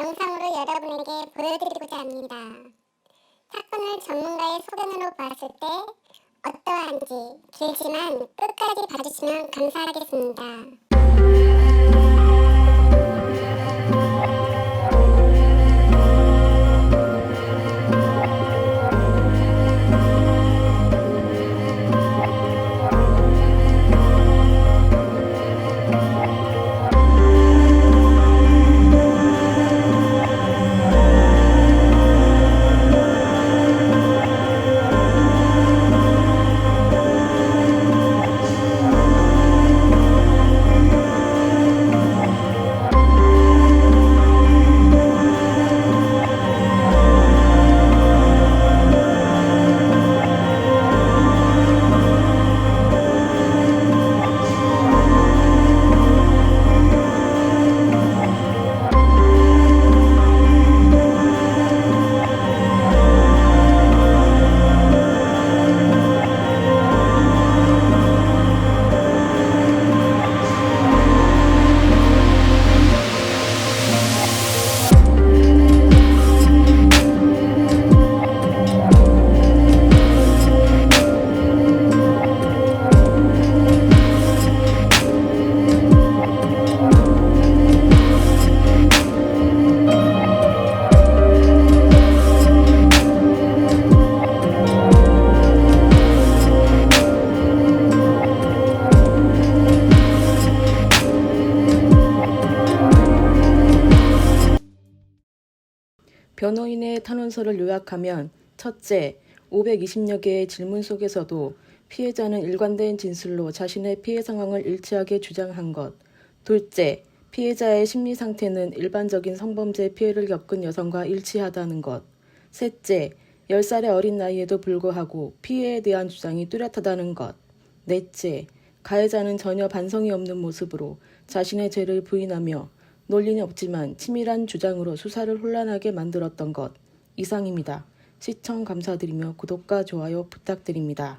영상으로 여러분에게 보여드리고자 합니다. 사건을 전문가의 소견으로 봤을 때 어떠한지 길지만 끝까지 봐주시면 감사하겠습니다. 변호인의 탄원서를 요약하면 첫째, 520여 개의 질문 속에서도 피해자는 일관된 진술로 자신의 피해 상황을 일치하게 주장한 것. 둘째, 피해자의 심리 상태는 일반적인 성범죄 피해를 겪은 여성과 일치하다는 것. 셋째, 10살의 어린 나이에도 불구하고 피해에 대한 주장이 뚜렷하다는 것. 넷째, 가해자는 전혀 반성이 없는 모습으로 자신의 죄를 부인하며 논리는 없지만 치밀한 주장으로 수사를 혼란하게 만들었던 것. 이상입니다. 시청 감사드리며 구독과 좋아요 부탁드립니다.